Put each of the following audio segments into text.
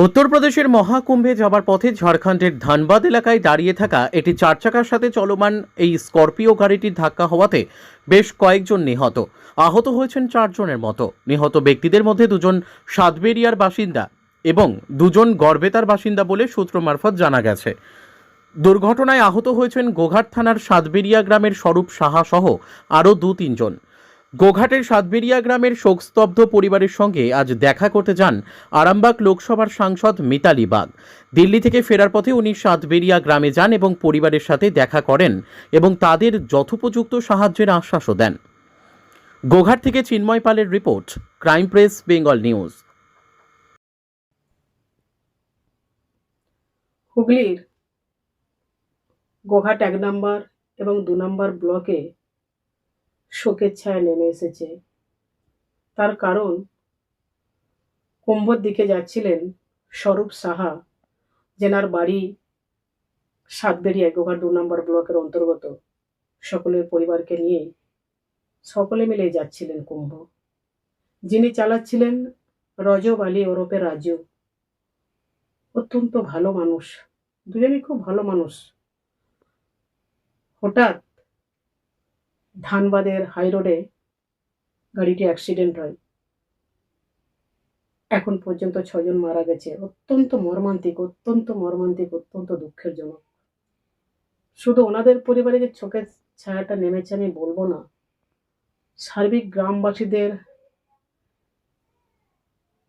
উত্তরপ্রদেশের মহাকুম্ভে যাবার পথে ঝাড়খণ্ডের ধানবাদ এলাকায় দাঁড়িয়ে থাকা এটি চার চাকার সাথে চলমান এই স্করপিও গাড়িটির ধাক্কা হওয়াতে বেশ কয়েকজন নিহত। আহত হয়েছেন চারজনের মতো। নিহত ব্যক্তিদের মধ্যে দুজন সাতবেরিয়ার বাসিন্দা এবং দুজন গড়বেতার বাসিন্দা বলে সূত্র মারফত জানা গেছে। দুর্ঘটনায় আহত হয়েছেন গোঘাট থানার সাতবেরিয়া গ্রামের স্বরূপ সাহা সহ আরও দু তিনজন গোঘাটের সাতবেরিয়া গ্রামের শোকস্তব্ধ পরিবারের সঙ্গে আজ দেখা করতে যান আরামবাগ লোকসভার সাংসদ মিতালি বাগ। দিল্লি থেকে ফেরার পথে উনি সাতবেরিয়া গ্রামে যান এবং পরিবারের সাথে দেখা করেন এবং তাদের যথোপযুক্ত সাহায্যের আশ্বাসও দেন। গোঘাট থেকে চিন্ময় পালের report, crime press, Bengal news. হুগলির গোঘাট এক নম্বর এবং দু নম্বর ব্লকে শোকের ছায়া নেমে এসেছে। তার কারণ কুম্ভর দিকে যাচ্ছিলেন স্বরূপ সাহা, যেনার বাড়ি সাতবেরিয়া গোঘাট দু নম্বর ব্লকের অন্তর্গত। সকলের পরিবারকে নিয়ে সকলে মিলে যাচ্ছিলেন কুম্ভ। যিনি চালাচ্ছিলেন রজব আলী ওরফে রাজু। অত্যন্ত ভালো মানুষ, দুজনেই খুব ভালো মানুষ। হঠাৎ ধানবাদের হাই রোডে গাড়িটি অ্যাক্সিডেন্ট হয়। এখন পর্যন্ত ছজন মারা গেছে। অত্যন্ত মর্মান্তিক অত্যন্ত মর্মান্তিক, অত্যন্ত দুঃখের জনক। শুধু ওনাদের পরিবারে যে চোখের ছায়াটা নেমেছে আমি বলব না। সার্বিক গ্রামবাসীদের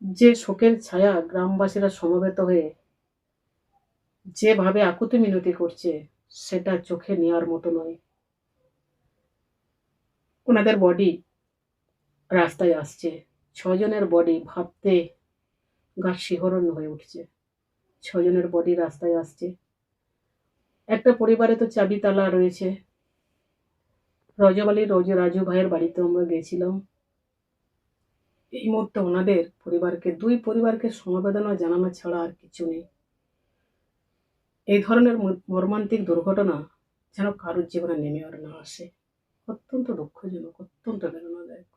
যে শোকের ছায়া গ্রামবাসীরা সমবেত হয়ে যেভাবে আকুতি মিনতি করছে, সেটা চোখে নেওয়ার মতো নয়। ওনাদের বডি রাস্তায় আসছে। ছজনের বডি ভাবতে গা শিহরণ হয়ে উঠছে। ছজনের বডি রাস্তায় আসছে। একটা পরিবারে তো চাবি তালা রয়েছে। রজবালির রজ, রাজু ভাইয়ের বাড়িতে আমরা গেছিলাম। এই মুহূর্তে ওনাদের পরিবারকে, দুই পরিবারকে সমবেদনা জানানো ছাড়া আর কিছু নেই। এই ধরনের মর্মান্তিক দুর্ঘটনা যেন কারোর জীবনে নেমে আর না আসে। ほとんどの個人のほとんどるので、